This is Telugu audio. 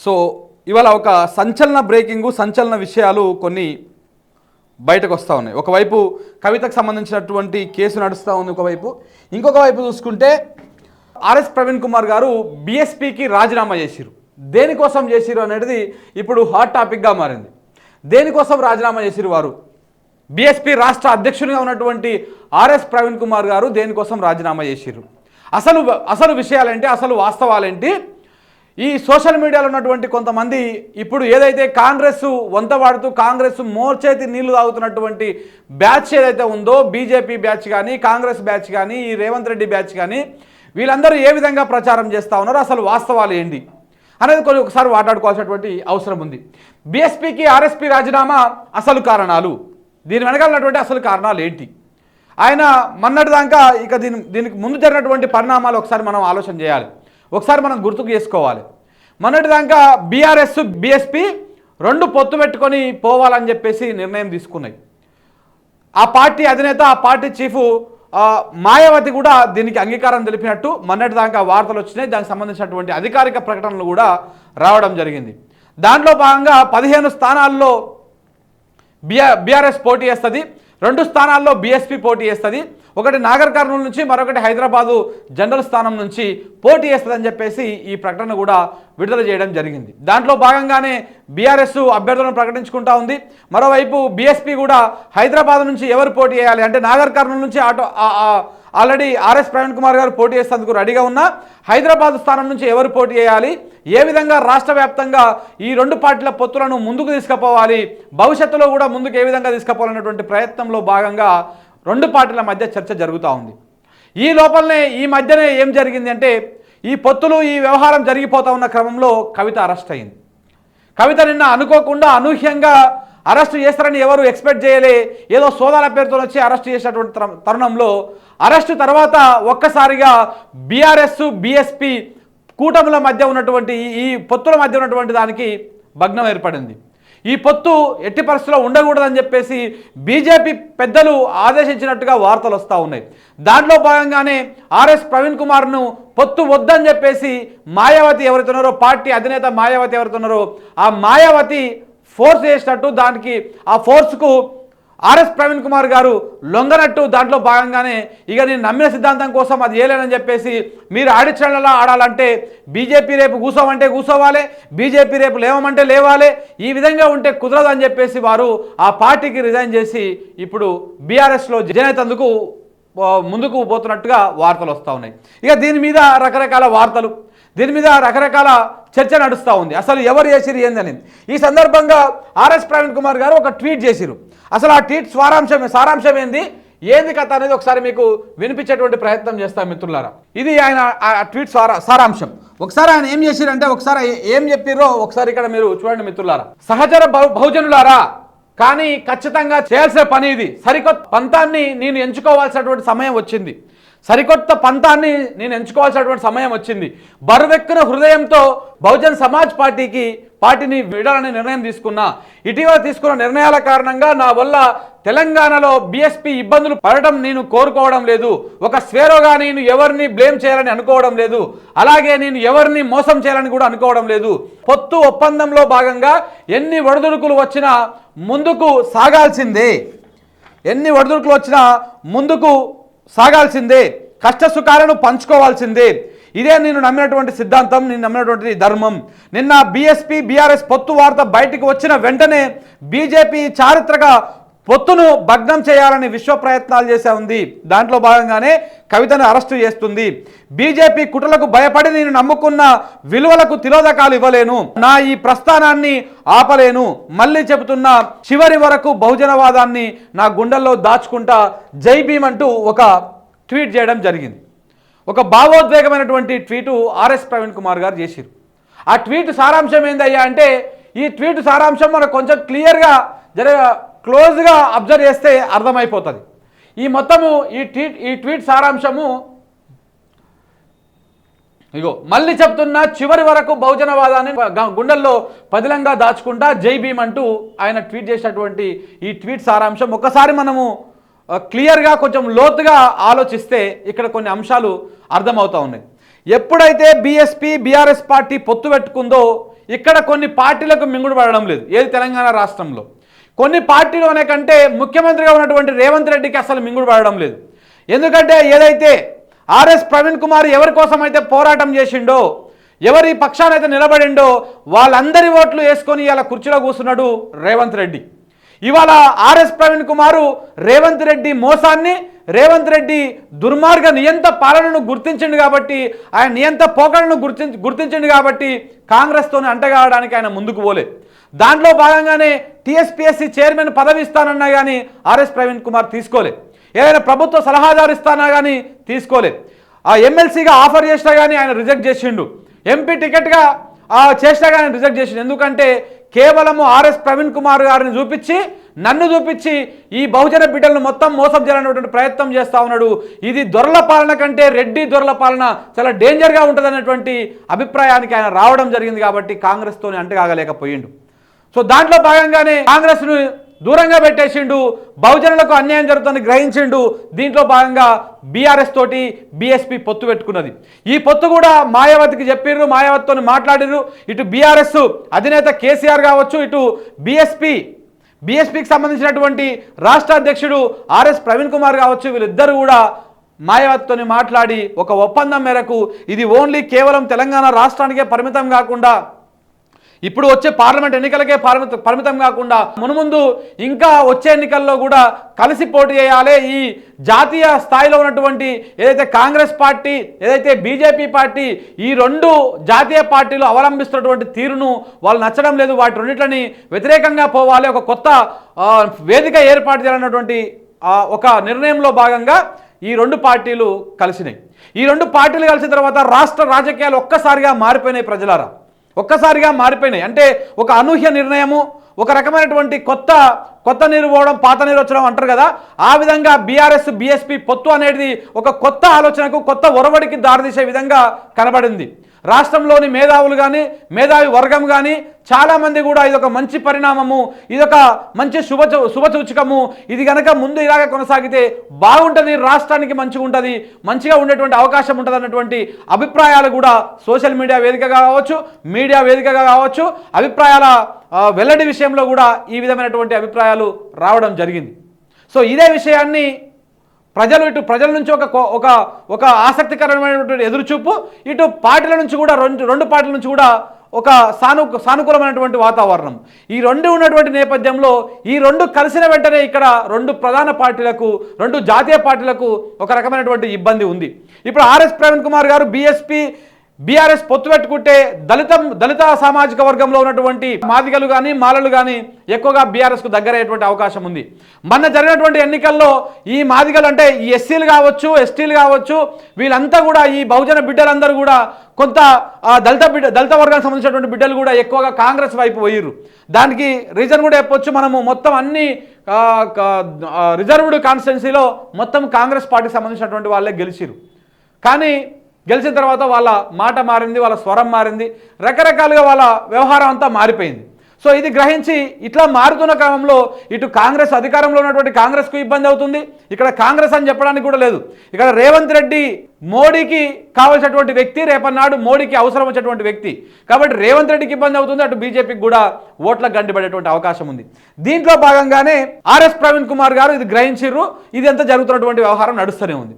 సో ఇవాళ ఒక సంచలన బ్రేకింగు సంచలన విషయాలు కొన్ని బయటకు వస్తూ ఉన్నాయి. ఒకవైపు కవితకు సంబంధించినటువంటి కేసు నడుస్తూ ఉంది ఒకవైపు. ఇంకొక వైపు చూసుకుంటే ఆర్ఎస్ ప్రవీణ్ కుమార్ గారు బీఎస్పీకి రాజీనామా చేసిరు దేనికోసం చేసిరు అనేది ఇప్పుడు హాట్ టాపిక్గా మారింది. దేనికోసం రాజీనామా చేసిరు వారు? బీఎస్పీ రాష్ట్ర అధ్యక్షునిగా ఉన్నటువంటి ఆర్ఎస్ ప్రవీణ్ కుమార్ గారు దేనికోసం రాజీనామా చేసిరు అసలు అసలు విషయాలేంటి? అసలు వాస్తవాలేంటి? ఈ సోషల్ మీడియాలో ఉన్నటువంటి కొంతమంది ఇప్పుడు ఏదైతే కాంగ్రెస్ వంత వాడుతూ కాంగ్రెస్ మోర్చేతి నీళ్ళు తాగుతున్నటువంటి బ్యాచ్ ఏదైతే ఉందో బీజేపీ బ్యాచ్ కానీ కాంగ్రెస్ బ్యాచ్ కానీ ఈ రేవంత్ రెడ్డి బ్యాచ్ కానీ వీళ్ళందరూ ఏ విధంగా ప్రచారం చేస్తూ ఉన్నారు అసలు వాస్తవాలు ఏంటి అనేది కొన్ని ఒకసారి మాట్లాడుకోవాల్సినటువంటి అవసరం ఉంది. బీఎస్పీకి ఆర్ఎస్పీ రాజీనామా అసలు కారణాలు దీని వెనకాల ఉన్నటువంటి అసలు కారణాలు ఏంటి? ఆయన మొన్నటిదాకా ఇక దీని దీనికి ముందు జరిగినటువంటి పరిణామాలు ఒకసారి మనం ఆలోచన చేయాలి. ఒకసారి మనం గుర్తుకు చేసుకోవాలి. మొన్నటిదాకా బీఆర్ఎస్ బీఎస్పీ రెండు పొత్తు పెట్టుకొని పోవాలని చెప్పేసి నిర్ణయం తీసుకున్నాయి. ఆ పార్టీ అధినేత ఆ పార్టీ చీఫ్ మాయావతి కూడా దీనికి అంగీకారం తెలిపినట్టు మొన్నటి దాకా వార్తలు వచ్చినాయి. దానికి సంబంధించినటువంటి అధికారిక ప్రకటనలు కూడా రావడం జరిగింది. దాంట్లో భాగంగా పదిహేను స్థానాల్లో బిఆర్ బీఆర్ఎస్ పోటీ చేస్తుంది. రెండు స్థానాల్లో బీఎస్పీ పోటీ చేస్తుంది. ఒకటి నాగర్ కర్నూలు నుంచి మరొకటి హైదరాబాదు జనరల్ స్థానం నుంచి పోటీ చేస్తుందని చెప్పేసి ఈ ప్రకటన కూడా విడుదల చేయడం జరిగింది. దాంట్లో భాగంగానే బీఆర్ఎస్ అభ్యర్థులను ప్రకటించుకుంటా ఉంది. మరోవైపు బీఎస్పీ కూడా హైదరాబాద్ నుంచి ఎవరు పోటీ చేయాలి అంటే నాగర్ కర్నూలు నుంచి auto already RS Praveen Kumar గారు పోటీ చేసేందుకు రెడీగా ఉన్నా హైదరాబాద్ స్థానం నుంచి ఎవరు పోటీ చేయాలి ఏ విధంగా రాష్ట్ర వ్యాప్తంగా ఈ రెండు పార్టీల పొత్తులను ముందుకు తీసుకుపోవాలి? భవిష్యత్తులో కూడా ముందుకు ఏ విధంగా తీసుకుపోవాలనేటువంటి ప్రయత్నంలో భాగంగా రెండు పార్టీల మధ్య చర్చ జరుగుతూ ఉంది. ఈ లోపలనే ఈ మధ్యనే ఏం జరిగింది అంటే ఈ పొత్తులు ఈ వ్యవహారం జరిగిపోతూ ఉన్న క్రమంలో కవిత అరెస్ట్ అయింది. కవిత నిన్న అనుకోకుండా అనూహ్యంగా అరెస్ట్ చేస్తారని ఎవరు ఎక్స్పెక్ట్ చేయలే. ఏదో సోదాల పేరుతో వచ్చి అరెస్ట్ చేసినటువంటి తరుణంలో అరెస్ట్ తర్వాత ఒక్కసారిగా బీఆర్ఎస్ బీఎస్పీ కూటముల మధ్య ఉన్నటువంటి ఈ పొత్తుల మధ్య ఉన్నటువంటి దానికి భగ్నం ఏర్పడింది. ఈ పొత్తు ఎట్టి పరిస్థితిలో ఉండకూడదని చెప్పేసి బీజేపీ పెద్దలు ఆదేశించినట్టుగా వార్తలు వస్తూ ఉన్నాయి. దాంట్లో భాగంగానే ఆర్ఎస్ ప్రవీణ్ కుమార్ను పొత్తు వద్దని చెప్పేసి మాయావతి ఎవరైతే ఉన్నారో పార్టీ అధినేత మాయావతి ఎవరైతే ఉన్నారో ఆ మాయావతి ఫోర్స్ చేసినట్టు దానికి ఆ ఫోర్స్కు ఆర్ఎస్ ప్రవీణ్ కుమార్ గారు లొంగనట్టు దాంట్లో భాగంగానే ఇక నేను నమ్మిన సిద్ధాంతం కోసం అది చేయలేనని చెప్పేసి మీరు ఆడిచ్చడంలా ఆడాలంటే బీజేపీ రేపు కూసోమంటే కూసోవాలి బీజేపీ రేపు లేవమంటే లేవాలి ఈ విధంగా ఉంటే కుదరదని చెప్పేసి వారు ఆ పార్టీకి రిజైన్ చేసి ఇప్పుడు బీఆర్ఎస్లో జనేతందుకు ముందుకు పోతున్నట్టుగా వార్తలు వస్తూ ఉన్నాయి. ఇక దీని మీద రకరకాల వార్తలు. దీని మీద రకరకాల చర్చ నడుస్తూ ఉంది. అసలు ఎవరు చేసిరు ఏందని ఈ సందర్భంగా ఆర్ఎస్ ప్రవీణ్ కుమార్ గారు ఒక ట్వీట్ చేసిరు అసలు ఆ ట్వీట్ స్వారాంశం సారాంశం ఏంది? ఏంది కథ అనేది ఒకసారి మీకు వినిపించేటువంటి ప్రయత్నం చేస్తాం మిత్రులారా. ఇది ఆయన ఆ ట్వీట్ సారా సారాంశం. ఒకసారి ఆయన ఏం చేసిరంటే ఒకసారి ఏం చెప్పిర్రో ఒకసారి ఇక్కడ మీరు చూడండి మిత్రులారా. సహచర బహుజనులారా కానీ ఖచ్చితంగా చేయాల్సిన పని ఇది. సరికొత్త పంతాన్ని నేను ఎంచుకోవాల్సినటువంటి సమయం వచ్చింది. సరికొత్త పంతాన్ని నేను ఎంచుకోవాల్సినటువంటి సమయం వచ్చింది. బరువెక్కిన హృదయంతో బహుజన్ సమాజ్ పార్టీకి పార్టీని విడాలని నిర్ణయం తీసుకున్నా. ఇటీవల తీసుకున్న నిర్ణయాల కారణంగా నా వల్ల తెలంగాణలో బీఎస్పీ ఇబ్బందులు పడటం నేను కోరుకోవడం లేదు. ఒక స్వేరోగా నేను ఎవరిని బ్లేమ్ చేయాలని అనుకోవడం లేదు. అలాగే నేను ఎవరిని మోసం చేయాలని కూడా అనుకోవడం లేదు. పొత్తు ఒప్పందంలో భాగంగా ఎన్ని ఒడిదుడుకులు వచ్చినా ముందుకు సాగాల్సిందే. ఎన్ని ఒడిదుడుకులు వచ్చినా ముందుకు సాగాల్సిందే కష్ట సుఖాలను పంచుకోవాల్సిందే. ఇదే నేను నమ్మినటువంటి సిద్ధాంతం నేను నమ్మినటువంటి ధర్మం. నిన్న బీఎస్పీ బీఆర్ఎస్ పొత్తు వార్త బయటికి వచ్చిన వెంటనే బీజేపీ చారిత్రక పొత్తును భగ్నం చేయాలని విశ్వ ప్రయత్నాలు చేసే ఉంది. దాంట్లో భాగంగానే కవితను అరెస్టు చేస్తుంది. బీజేపీ కుట్రలకు భయపడి నేను నమ్ముకున్న విలువలకు తిలోదకాలు ఇవ్వలేను. నా ఈ ప్రస్థానాన్ని ఆపలేను. మళ్ళీ చెబుతున్న చివరి వరకు బహుజనవాదాన్ని నా గుండెల్లో దాచుకుంటా జై భీమ్ అంటూ ఒక ట్వీట్ చేయడం జరిగింది. ఒక భావోద్వేగమైనటువంటి ట్వీటు ఆర్ఎస్ ప్రవీణ్ కుమార్ గారు చేసిరు ఆ ట్వీట్ సారాంశం ఏందయ్యా అంటే ఈ ట్వీట్ సారాంశం మనకు కొంచెం క్లియర్గా జర క్లోజ్గా అబ్జర్వ్ చేస్తే అర్థమైపోతుంది. ఈ మొత్తము ఈ ట్వీట్ ఈ ట్వీట్ సారాంశము ఇగో మళ్ళీ చెప్తున్నా చివరి వరకు బహుజనవాదాన్ని గుండెల్లో పదిలంగా దాచుకుంటా జై భీమ్ అంటూ ఆయన ట్వీట్ చేసినటువంటి ఈ ట్వీట్ సారాంశం ఒకసారి మనము క్లియర్గా కొంచెం లోతుగా ఆలోచిస్తే ఇక్కడ కొన్ని అంశాలు అర్థమవుతా ఉన్నాయి. ఎప్పుడైతే బీఎస్పీ బీఆర్ఎస్ పార్టీ పొత్తు పెట్టుకుందో ఇక్కడ కొన్ని పార్టీలకు మింగుడు పడడం లేదు. ఏది తెలంగాణ రాష్ట్రంలో? కొన్ని పార్టీలోనే కంటే ముఖ్యమంత్రిగా ఉన్నటువంటి రేవంత్ రెడ్డికి అసలు మింగుడు పడడం లేదు. ఎందుకంటే ఏదైతే ఆర్ఎస్ ప్రవీణ్ కుమార్ ఎవరి కోసం అయితే పోరాటం చేసిండో ఎవరి పక్షాన అయితే నిలబడిండో వాళ్ళందరి ఓట్లు వేసుకొని ఇలా కుర్చీలో కూర్చున్నాడు రేవంత్ రెడ్డి. ఇవాళ ఆర్ఎస్ ప్రవీణ్ కుమారు రేవంత్ రెడ్డి మోసాన్ని రేవంత్ రెడ్డి దుర్మార్గ నియంత పాలనను గుర్తించండి కాబట్టి ఆయన నియంత పోకడను గుర్తించి గుర్తించండి కాబట్టి కాంగ్రెస్తోనే అంటగాడడానికి ఆయన ముందుకు పోలే. దాంట్లో భాగంగానే టీఎస్పీఎస్సీ చైర్మన్ పదవి ఇస్తానన్నా కానీ ఆర్ఎస్ ప్రవీణ్ కుమార్ తీసుకోలే ఏదైనా ప్రభుత్వ సలహాదారు ఇస్తానా కానీ తీసుకోలే ఆ ఎమ్మెల్సీగా ఆఫర్ చేసినా కానీ ఆయన రిజెక్ట్ చేసిండు. ఎంపీ టికెట్గా చేసినా కానీ రిజెక్ట్ చేసిండు. ఎందుకంటే కేవలము ఆర్ఎస్ ప్రవీణ్ కుమార్ గారిని చూపించి నన్ను చూపించి ఈ బహుజన బిడ్డలను మొత్తం మోసం చేయాలనేటువంటి ప్రయత్నం చేస్తా ఉన్నాడు. ఇది దొరల పాలన కంటే రెడ్డి దొరల పాలన చాలా డేంజర్గా ఉంటుందన్నటువంటి అభిప్రాయానికి ఆయన రావడం జరిగింది కాబట్టి కాంగ్రెస్తోనే అంటగాగలేకపోయిండు. సో దాంట్లో భాగంగానే కాంగ్రెస్ను దూరంగా పెట్టేసిండు బహుజనులకు అన్యాయం జరుగుతుంది గ్రహించిండు. దీంట్లో భాగంగా బీఆర్ఎస్ తోటి బీఎస్పీ పొత్తు పెట్టుకున్నది. ఈ పొత్తు కూడా మాయావతికి చెప్పిర్రు మాయావతితో మాట్లాడిర్రు. ఇటు బీఆర్ఎస్ అధినేత కేసీఆర్ కావచ్చు ఇటు బీఎస్పీ బీఎస్పీకి సంబంధించినటువంటి రాష్ట్ర అధ్యక్షుడు ఆర్ఎస్ ప్రవీణ్ కుమార్ కావచ్చు వీళ్ళిద్దరు కూడా మాయావతితో మాట్లాడి ఒక ఒప్పందం మేరకు ఇది ఓన్లీ కేవలం తెలంగాణ రాష్ట్రానికే పరిమితం కాకుండా ఇప్పుడు వచ్చే పార్లమెంట్ ఎన్నికలకే పరిమిత పరిమితం కాకుండా మునుముందు ఇంకా వచ్చే ఎన్నికల్లో కూడా కలిసి పోటీ చేయాలి. ఈ జాతీయ స్థాయిలో ఉన్నటువంటి ఏదైతే కాంగ్రెస్ పార్టీ ఏదైతే బీజేపీ పార్టీ ఈ రెండు జాతీయ పార్టీలు అవలంబిస్తున్నటువంటి తీరును వాళ్ళు నచ్చడం లేదు. వాటి రెండింటిని వ్యతిరేకంగా పోవాలి. ఒక కొత్త వేదిక ఏర్పాటు చేయాలన్నటువంటి ఒక నిర్ణయంలో భాగంగా ఈ రెండు పార్టీలు కలిసినాయి. ఈ రెండు పార్టీలు కలిసిన తర్వాత రాష్ట్ర రాజకీయాలు ఒక్కసారిగా మారిపోయినాయి ప్రజలారా. ఒక్కసారిగా మారిపోయినాయి. అంటే ఒక అనూహ్య నిర్ణయము ఒక రకమైనటువంటి కొత్త కొత్త నీరు పోవడం పాత నీరు వచ్చడం అంటారు కదా. ఆ విధంగా బీఆర్ఎస్ బీఎస్పీ పొత్తు అనేది ఒక కొత్త ఆలోచనకు కొత్త ఒరవడికి దారితీసే విధంగా కనబడింది. రాష్ట్రంలోని మేధావులు కానీ మేధావి వర్గం కానీ చాలామంది కూడా ఇదొక మంచి పరిణామము ఇదొక మంచి శుభ శుభసూచకము ఇది కనుక ముందు ఇలాగ కొనసాగితే బాగుంటుంది రాష్ట్రానికి మంచిగా ఉంటుంది మంచిగా ఉండేటువంటి అవకాశం ఉంటుంది అన్నటువంటి అభిప్రాయాలు కూడా సోషల్ మీడియా వేదికగా కావచ్చు మీడియా వేదికగా కావచ్చు అభిప్రాయాల వెల్లడి విషయంలో కూడా ఈ విధమైనటువంటి అభిప్రాయాలు రావడం జరిగింది. సో ఇదే విషయాన్ని ప్రజలు ఇటు ప్రజల నుంచి ఒక ఒక ఒక ఆసక్తికరమైనటువంటి ఎదురుచూపు ఇటు పార్టీల నుంచి కూడా రెండు రెండు పార్టీల నుంచి కూడా ఒక సాను సానుకూలమైనటువంటి వాతావరణం. ఈ రెండు ఉన్నటువంటి నేపథ్యంలో ఈ రెండు కలిసిన వెంటనే ఇక్కడ రెండు ప్రధాన పార్టీలకు రెండు జాతీయ పార్టీలకు ఒక రకమైనటువంటి ఇబ్బంది ఉంది. ఇప్పుడు ఆర్ఎస్ ప్రవీణ్ కుమార్ గారు బీఎస్పీ బీఆర్ఎస్ పొత్తు పెట్టుకుంటే దళిత దళిత సామాజిక వర్గంలో ఉన్నటువంటి మాదిగలు కానీ మాలలు కానీ ఎక్కువగా బీఆర్ఎస్కు దగ్గరయ్యేటువంటి అవకాశం ఉంది. మొన్న జరిగినటువంటి ఎన్నికల్లో ఈ మాదిగలు అంటే ఈ ఎస్సీలు కావచ్చు ఎస్టీలు కావచ్చు వీళ్ళంతా కూడా ఈ బహుజన బిడ్డలందరూ కూడా కొంత దళిత బిడ్డ దళిత వర్గానికి సంబంధించినటువంటి బిడ్డలు కూడా ఎక్కువగా కాంగ్రెస్ వైపు పోయిర్రు. దానికి రీజన్ కూడా చెప్పొచ్చు. మనము మొత్తం అన్ని రిజర్వ్డ్ కాన్స్టిట్యున్సీలో మొత్తం కాంగ్రెస్ పార్టీకి సంబంధించినటువంటి వాళ్ళే గెలిచిరు కానీ గెలిచిన తర్వాత వాళ్ళ మాట మారింది వాళ్ళ స్వరం మారింది రకరకాలుగా వాళ్ళ వ్యవహారం అంతా మారిపోయింది. సో ఇది గ్రహించి ఇట్లా మారుతున్న క్రమంలో ఇటు కాంగ్రెస్ అధికారంలో ఉన్నటువంటి కాంగ్రెస్కు ఇబ్బంది అవుతుంది. ఇక్కడ కాంగ్రెస్ అని చెప్పడానికి కూడా లేదు. ఇక్కడ రేవంత్ రెడ్డి మోడీకి కావాల్సినటువంటి వ్యక్తి రేపన్నాడు మోడీకి అవసరం వచ్చేటువంటి వ్యక్తి. కాబట్టి రేవంత్ రెడ్డికి ఇబ్బంది అవుతుంది అటు బీజేపీకి కూడా ఓట్ల గండిపడేటువంటి అవకాశం ఉంది. దీంట్లో భాగంగానే ఆర్ఎస్ ప్రవీణ్ కుమార్ గారు ఇది గ్రహించిర్రు. ఇది ఎంత జరుగుతున్నటువంటి వ్యవహారం నడుస్తూనే ఉంది.